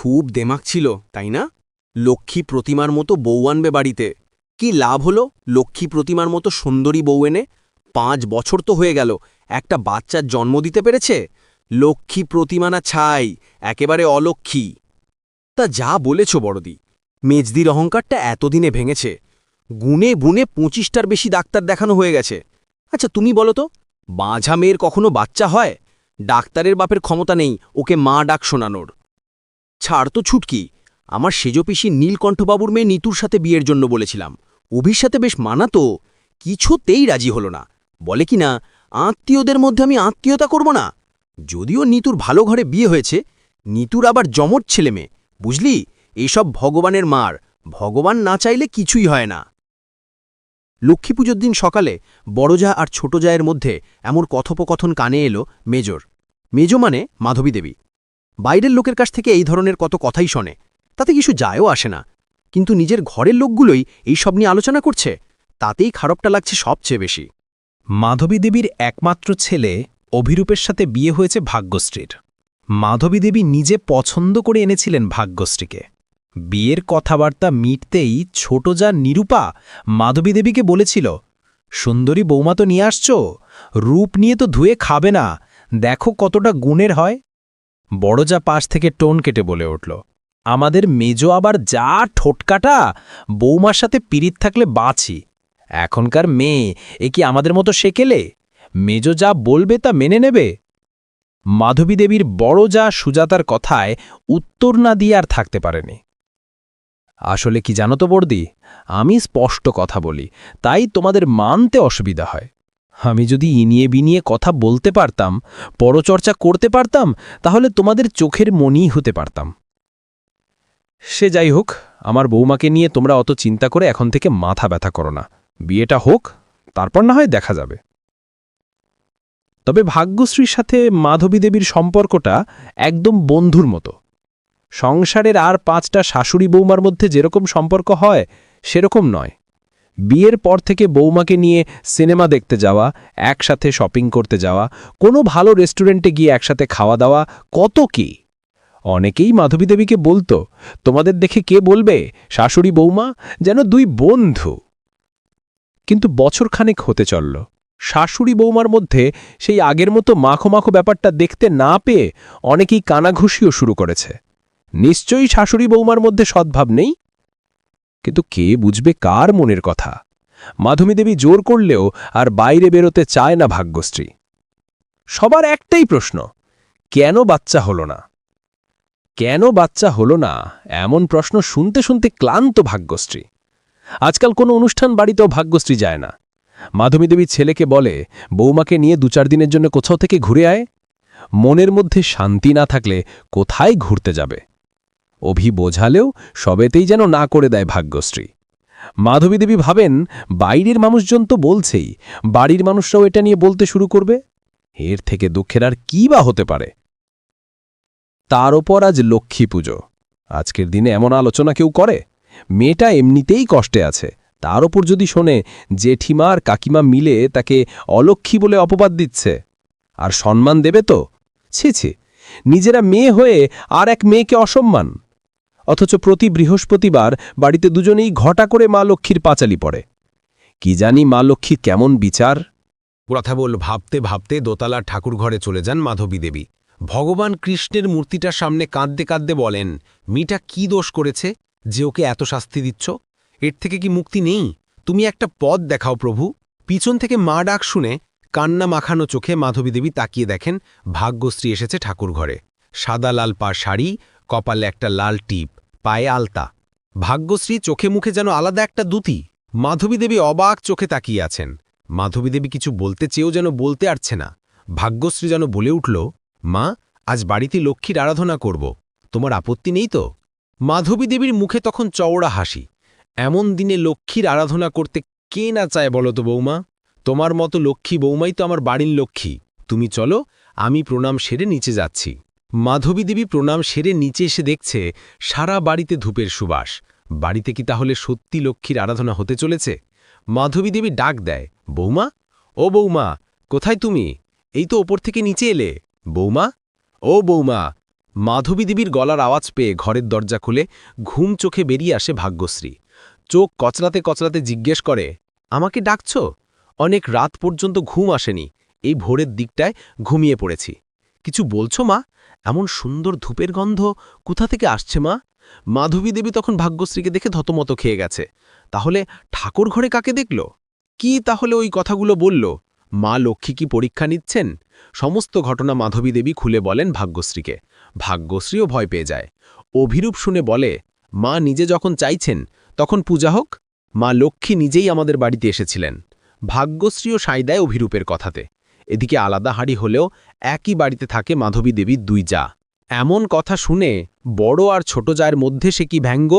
খুব দেমাক ছিল, তাই না? লক্ষ্মী প্রতিমার মতো বউ আনবে বাড়িতে। কি লাভ হলো? লক্ষ্মী প্রতিমার মতো সুন্দরী বউ এনে পাঁচ বছর তো হয়ে গেল, একটা বাচ্চার জন্ম দিতে পেরেছে? লক্ষ্মী প্রতিমা না ছাই, একেবারে অলক্ষ্মী। তা যা বলেছ বড়দি, মেজদির অহংকারটা এতদিনে ভেঙেছে। গুনে বুনে পঁচিশটার বেশি ডাক্তার দেখানো হয়ে গেছে। আচ্ছা তুমি বলো তো, বাঁঝা মেয়ের কখনো বাচ্চা হয়? ডাক্তারের বাপের ক্ষমতা নেই, ওকে মা ডাক শোনানোর। ছাড় তো ছুটকি। আমার সেজপিসি নীলকণ্ঠবাবুর মেয়ে নিতুর সাথে বিয়ের জন্য বলেছিলাম। অভির সাথে বেশ মানাতো। কিছুতেই রাজি হলো না। বলে কি না আত্মীয়দের মধ্যে আমি আত্মীয়তা করব না। যদিও নিতুর ভালো ঘরে বিয়ে হয়েছে, নিতুর আবার জমট ছেলে মেয়ে। বুঝলি? এসব ভগবানের মার। ভগবান না চাইলে কিছুই হয় না। লক্ষ্মী পুজোর দিন সকালে বড়জা আর ছোট জায়ের মধ্যে এমন কথোপকথন কানে এলো মেজর। মেজো মানে মাধবী দেবী। বাইরের লোকের কাছ থেকে এই ধরনের কত কথাই শোনে, তাতে কিছু যায়ও আসে না। কিন্তু নিজের ঘরের লোকগুলোই এই সব নিয়ে আলোচনা করছে, তাতেই খারাপটা লাগছে সবচেয়ে বেশি। মাধবী দেবীর একমাত্র ছেলে অভিরূপের সাথে বিয়ে হয়েছে ভাগ্যশ্রীর। মাধবী দেবী নিজে পছন্দ করে এনেছিলেন ভাগ্যশ্রীকে। বিয়ের কথাবার্তা মিটতেই ছোট যা নিরূপা মাধবী দেবীকে বলেছিল, সুন্দরী বৌমা তো নিয়ে আসছ, রূপ নিয়ে তো ধুয়ে খাবে না, দেখো কতটা গুণের হয়। বড় যা পাশ থেকে টোন কেটে বলে উঠল, আমাদের মেজো আবার যা ঠোটকাটা বৌমার সাথে পিরিত থাকলে বাঁচি। এখনকার মেয়ে, এ কি আমাদের মতো সেকেলে? মেজো যা বলবে তা মেনে নেবে? মাধবী দেবীর বড় যা সুজাতার কথায় উত্তর না দিয়ে আর থাকতে পারেনি। আসলে কি জানো তো বর্দি আমি স্পষ্ট কথা বলি, তাই তোমাদের মানতে অসুবিধা হয়। আমি যদি ইনিয়ে বিনিয়ে কথা বলতে পারতাম, পরচর্চা করতে পারতাম, তাহলে তোমাদের চোখের মনিই হতে পারতাম। সে যাই হোক, আমার বৌমাকে নিয়ে তোমরা অত চিন্তা করে এখন থেকে মাথা ব্যথা করো না। বিয়েটা হোক, তারপর না হয় দেখা যাবে। তবে ভাগ্যশ্রীর সাথে মাধবী দেবীর সম্পর্কটা একদম বন্ধুর মতো। সংসারের আর পাঁচটা শাশুড়ি বৌমার মধ্যে যেরকম সম্পর্ক হয়, সেরকম নয়। বিয়ের পর থেকে বৌমাকে নিয়ে সিনেমা দেখতে যাওয়া, একসাথে শপিং করতে যাওয়া, কোনো ভালো রেস্টুরেন্টে গিয়ে একসাথে খাওয়া দাওয়া, কত কি? অনেকেই মাধবী দেবীকে বলতো, তোমাদের দেখে কে বলবে, শাশুড়ি বৌমা, যেন দুই বন্ধু? কিন্তু বছরখানেক হতে চলল। শাশুড়ি বৌমার মধ্যে সেই আগের মতো মাখো মাখো ব্যাপারটা দেখতে না পেয়ে অনেকেই কানাঘুষিও শুরু করেছে। নিশ্চয়ই শাশুড়ি বৌমার মধ্যে সদ্ভাব নেই? কিন্তু কে বুঝবে কার মনের কথা? মাধবী দেবী জোর করলেও আর বাইরে বেরোতে চায় না ভাগ্যশ্রী। সবার একটাই প্রশ্ন, কেন বাচ্চা হল না? কেন বাচ্চা হল না এমন প্রশ্ন শুনতে শুনতে ক্লান্ত ভাগ্যশ্রী। আজকাল কোনো অনুষ্ঠান বাড়িতেও ভাগ্যশ্রী যায় না। মাধবী দেবী ছেলেকে বলে, বৌমাকে নিয়ে দু চার দিনের জন্য কোথাও থেকে ঘুরে আয়। মনের মধ্যে শান্তি না থাকলে কোথায় ঘুরতে যাবে? অভি বোঝালেও সবেতেই যেন না করে দেয় ভাগ্যশ্রী। মাধবী দেবী ভাবেন, বাইরের মানুষজন তো বলছেই, বাড়ির মানুষরাও এটা নিয়ে বলতে শুরু করবে। এর থেকে দুঃখের আর কী বা হতে পারে? তার ওপর আজ লক্ষ্মী পুজো। আজকের দিনে এমন আলোচনা কেউ করে? মেয়েটা এমনিতেই কষ্টে আছে। তার ওপর যদি শোনে, জেঠিমা আর কাকিমা মিলে তাকে অলক্ষী বলে অপবাদ দিচ্ছে। আর সম্মান দেবে তো? ছি ছি। নিজেরা মেয়ে হয়ে আর এক মেয়েকে অসম্মান। অথচ প্রতি বৃহস্পতিবার বাড়িতে দুজনেই ঘটা করে মা লক্ষ্মীর পাঁচালি পড়ে। কি জানি মা লক্ষ্মী কেমন বিচার? কথা বল, ভাবতে ভাবতে দোতলার ঠাকুর ঘরে চলে যান মাধবী দেবী। ভগবান কৃষ্ণের মূর্তিটার সামনে কাঁদতে কাঁদতে বলেন মিটা কি দোষ করেছে যে ওকে এত শাস্তি দিচ্ছ? এর থেকে কি মুক্তি নেই? তুমি একটা পথ দেখাও প্রভু। পিছন থেকে মা ডাক শুনে কান্না মাখানো চোখে মাধবী দেবী তাকিয়ে দেখেন, ভাগ্যশ্রী এসেছে ঠাকুর ঘরে সাদা লাল পা শাড়ি, কপালে একটা লাল টিপ। পায়ে আলতা। ভাগ্যশ্রী চোখে মুখে যেন আলাদা একটা দুতি। মাধবী দেবী অবাক চোখে তাকিয়ে আছেন। মাধবী দেবী কিছু বলতে চেয়েও যেন বলতে পারছে না। ভাগ্যশ্রী যেন বলে উঠল, মা, আজ বাড়িতে লক্ষ্মীর আরাধনা করব। তোমার আপত্তি নেই তো? মাধবী দেবীর মুখে তখন চওড়া হাসি। এমন দিনে লক্ষ্মীর আরাধনা করতে কে না চায় বলো তো বৌমা? তোমার মতো লক্ষ্মী বৌমাই তো আমার বাড়ির লক্ষ্মী। তুমি চলো, আমি প্রণাম সেরে নিচে যাচ্ছি। মাধবী দেবী প্রণাম সেরে নিচে এসে দেখছে সারা বাড়িতে ধূপের সুবাস। বাড়িতে কি তাহলে সত্যি লক্ষ্মীর আরাধনা হতে চলেছে? মাধবী দেবী ডাক দেয়, বৌমা? ও বৌমা, কোথায় তুমি? এই তো ওপর থেকে নিচে এলে। বৌমা? ও বৌমা। মাধবী দেবীর গলার আওয়াজ পেয়ে ঘরের দরজা খুলে ঘুম চোখে বেরিয়ে আসে ভাগ্যশ্রী। চোখ কচলাতে কচলাতে জিজ্ঞেস করে, আমাকে ডাকছ? অনেক রাত পর্যন্ত ঘুম আসেনি। এই ভোরের দিকটায় ঘুমিয়ে পড়েছি। কিছু বলছো, মা? এমন সুন্দর ধূপের গন্ধ কোথা থেকে আসছে, মা? মাধবী দেবী তখন ভাগ্যশ্রীকে দেখে ধতমত খেয়ে গেছে। তাহলে ঠাকুর ঘরে কাকে দেখল? কি তাহলে ওই কথাগুলো বলল? মা লক্ষ্মী কি পরীক্ষা নিচ্ছেন? সমস্ত ঘটনা মাধবী দেবী খুলে বলেন ভাগ্যশ্রীকে। ভাগ্যশ্রীও ভয় পেয়ে যায়। অভিরূপ শুনে বলে, মা নিজে যখন চাইছেন, তখন পূজা হোক। মা লক্ষ্মী নিজেই আমাদের বাড়িতে এসেছিলেন। ভাগ্যশ্রীও সাই দেয় অভিরূপের কথাতে। এদিকে আলাদা হাড়ি হলেও একই বাড়িতে থাকে মাধবী দেবীর দুই যা। এমন কথা শুনে বড় আর ছোট জায়ের মধ্যে সে কি ব্যঙ্গ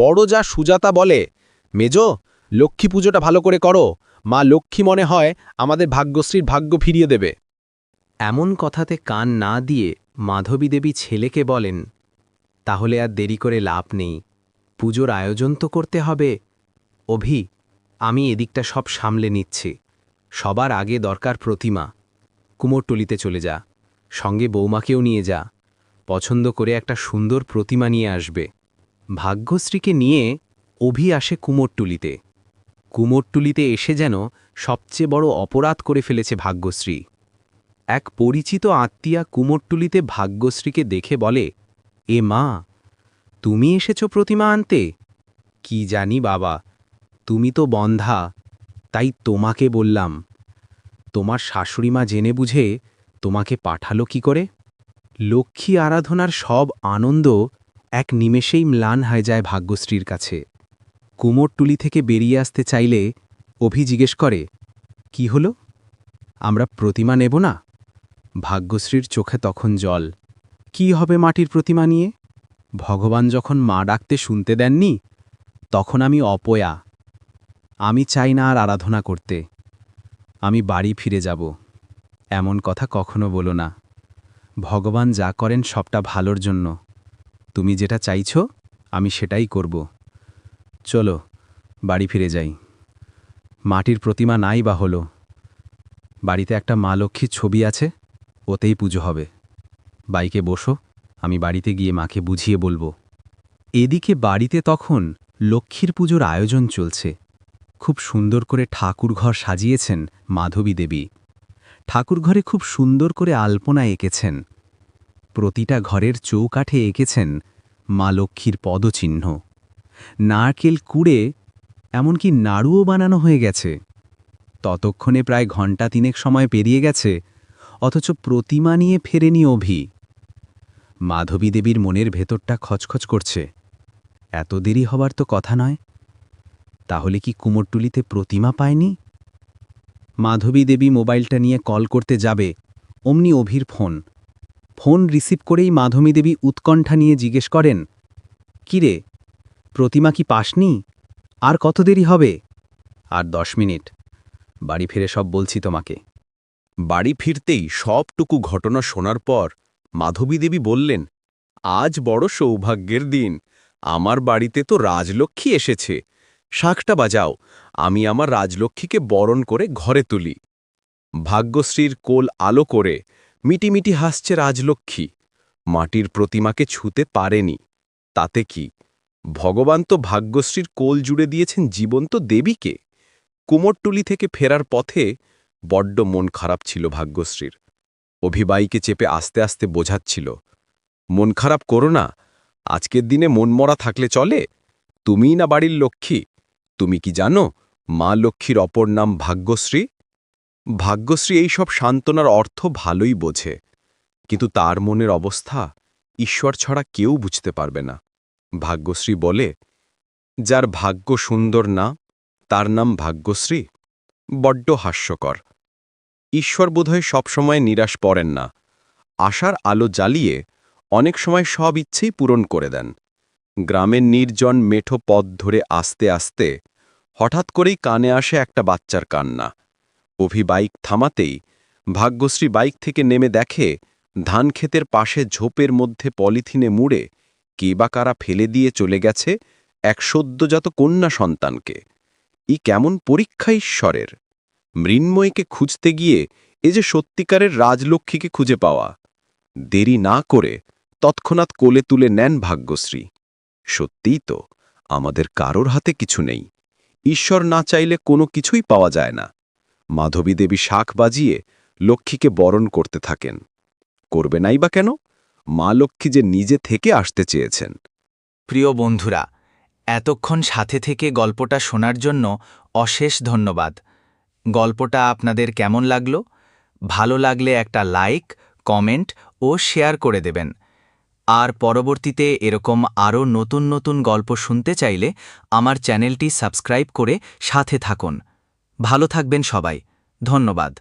বড় যা সুজাতা বলে, মেজ, লক্ষ্মী পুজোটা ভালো করে করো। মা লক্ষ্মী মনে হয় আমাদের ভাগ্যশ্রীর ভাগ্য ফিরিয়ে দেবে। এমন কথাতে কান না দিয়ে মাধবী দেবী ছেলেকে বলেন, তাহলে আর দেরি করে লাভ নেই। পুজোর আয়োজন তো করতে হবে। অভি, আমি এদিকটা সব সামলে নিচ্ছি। সবার আগে দরকার প্রতিমা। কুমোরটলিতে চলে যা। সঙ্গে বৌমাকেও নিয়ে যা। পছন্দ করে একটা সুন্দর প্রতিমা নিয়ে আসবে। ভাগ্যশ্রীকে নিয়ে অভি আসে কুমোরটুলিতে কুমোরটুলিতে এসে যেন সবচেয়ে বড় অপরাধ করে ফেলেছে ভাগ্যশ্রী। এক পরিচিত আত্মীয়া কুমোরটুলিতে ভাগ্যশ্রীকে দেখে বলে, এ মা, তুমি এসেছ প্রতিমা আনতে? কি জানি বাবা, তুমি তো বন্ধা, তাই তোমাকে বললাম। তোমার শাশুড়িমা জেনে বুঝে তোমাকে পাঠালো কি করে? লক্ষ্মী আরাধনার সব আনন্দ এক নিমেষেই ম্লান হয়ে যায় ভাগ্যশ্রীর কাছে। কুমোরটুলি থেকে বেরিয়ে আসতে চাইলে অভি জিজ্ঞেস করে, কি হলো? আমরা প্রতিমা নেব না? ভাগ্যশ্রীর চোখে তখন জল। কি হবে মাটির প্রতিমা নিয়ে? ভগবান যখন মা ডাকতে শুনতে দেননি, তখন আমি অপয়া। আমি চাই না আর আরাধনা করতে। আমি বাড়ি ফিরে যাব। এমন কথা কখনো বলো না। ভগবান যা করেন সবটা ভালোর জন্য। তুমি যেটা চাইছ, আমি সেটাই করব। চলো, বাড়ি ফিরে যাই। মাটির প্রতিমা নাই বা হলো। বাড়িতে একটা মা লক্ষ্মীর ছবি আছে, ওতেই পুজো হবে। বাইকে বসো, আমি বাড়িতে গিয়ে মাকে বুঝিয়ে বলব। এদিকে বাড়িতে তখন লক্ষ্মীর পুজোর আয়োজন চলছে। খুব সুন্দর করে ঠাকুরঘর সাজিয়েছেন মাধবী দেবী। ঠাকুরঘরে খুব সুন্দর করে আলপনা এঁকেছেন। প্রতিটা ঘরের চৌকাঠে এঁকেছেন মা লক্ষ্মীর পদচিহ্ন। নারকেল কুড়ে, এমনকি নাড়ুও বানানো হয়ে গেছে। ততক্ষণে প্রায় ঘণ্টা তিনেক সময় পেরিয়ে গেছে, অথচ প্রতিমা নিয়ে ফেরেনি অভি। মাধবী দেবীর মনের ভেতরটা খচখচ করছে। এত দেরি হবার তো কথা নয়। তাহলে কি কুমোরটুলিতে প্রতিমা পায়নি? মাধবী দেবী মোবাইলটা নিয়ে কল করতে যাবে, অমনি অভির ফোন। ফোন রিসিভ করেই মাধবী দেবী উৎকণ্ঠা নিয়ে জিজ্ঞেস করেন, কিরে, প্রতিমা কি পাসনি? আর কত দেরি হবে? আর দশ মিনিট। বাড়ি ফিরে সব বলছি তোমাকে। বাড়ি ফিরতেই সবটুকু ঘটনা শোনার পর মাধবী দেবী বললেন, আজ বড় সৌভাগ্যের দিন। আমার বাড়িতে তো রাজলক্ষ্মী এসেছে। শাঁখটা বাজাও, আমি আমার রাজলক্ষ্মীকে বরণ করে ঘরে তুলি। ভাগ্যশ্রীর কোল আলো করে মিটিমিটি হাসছে রাজলক্ষ্মী, মাটির প্রতিমাকে ছুতে পারেনি। তাতে কি? ভগবান তো ভাগ্যশ্রীর কোল জুড়ে দিয়েছেন জীবন্ত দেবীকে। কুমোরটুলি থেকে ফেরার পথে বড্ড মন খারাপ ছিল ভাগ্যশ্রীর। অভিবাইকে চেপে আস্তে আস্তে বোঝাচ্ছিল, মন খারাপ করো না, আজকের দিনে মন মরা থাকলে চলে, তুমিই না বাড়ির লক্ষ্মী তুমি কি জানো, মা লক্ষ্মীর অপর নাম ভাগ্যশ্রী? ভাগ্যশ্রী এই সব সান্ত্বনার অর্থ ভালোই বোঝে, কিন্তু তার মনের অবস্থা ঈশ্বর ছাড়া কেউ বুঝতে পারবে না। ভাগ্যশ্রী বলে, যার ভাগ্য সুন্দর না, তার নাম ভাগ্যশ্রী। বড্ড হাস্যকর। ঈশ্বর বোধহয় সবসময় নিরাশ পড়েন না। আশার আলো জ্বালিয়ে অনেক সময় সব ইচ্ছেই পূরণ করে দেন। গ্রামের নির্জন মেঠো পথ ধরে আস্তে আস্তে হঠাৎ করেই কানে আসে একটা বাচ্চার কান্না। অভি বাইক থামাতেই ভাগ্যশ্রী বাইক থেকে নেমে দেখে ধানক্ষেতের পাশে ঝোপের মধ্যে পলিথিনে মুড়ে কে বা কারা ফেলে দিয়ে চলে গেছে এক সদ্যজাত কন্যা সন্তানকে। ই কেমন পরীক্ষা ঈশ্বরের। মৃন্ময়কে খুঁজতে গিয়ে এ যে সত্যিকারের রাজলক্ষ্মীকে খুঁজে পাওয়া। দেরি না করে তৎক্ষণাৎ কোলে তুলে নেন ভাগ্যশ্রী। সত্যিই তো, আমাদের কারোর হাতে কিছু নেই। ঈশ্বর না চাইলে কোনো কিছুই পাওয়া যায় না। মাধবী দেবী শাক বাজিয়ে লক্ষ্মীকে বরণ করতে থাকেন। করবে নাই বা কেন? মা লক্ষ্মী যে নিজে থেকে আসতে চেয়েছেন। প্রিয় বন্ধুরা, এতক্ষণ সাথে থেকে গল্পটা শোনার জন্য অশেষ ধন্যবাদ। গল্পটা আপনাদের কেমন লাগল? ভালো লাগলে একটা লাইক, কমেন্ট ও শেয়ার করে দেবেন। আর পরবর্তীতে এরকম আরও নতুন নতুন গল্প শুনতে চাইলে আমার চ্যানেলটি সাবস্ক্রাইব করে সাথে থাকুন। ভালো থাকবেন সবাই। ধন্যবাদ।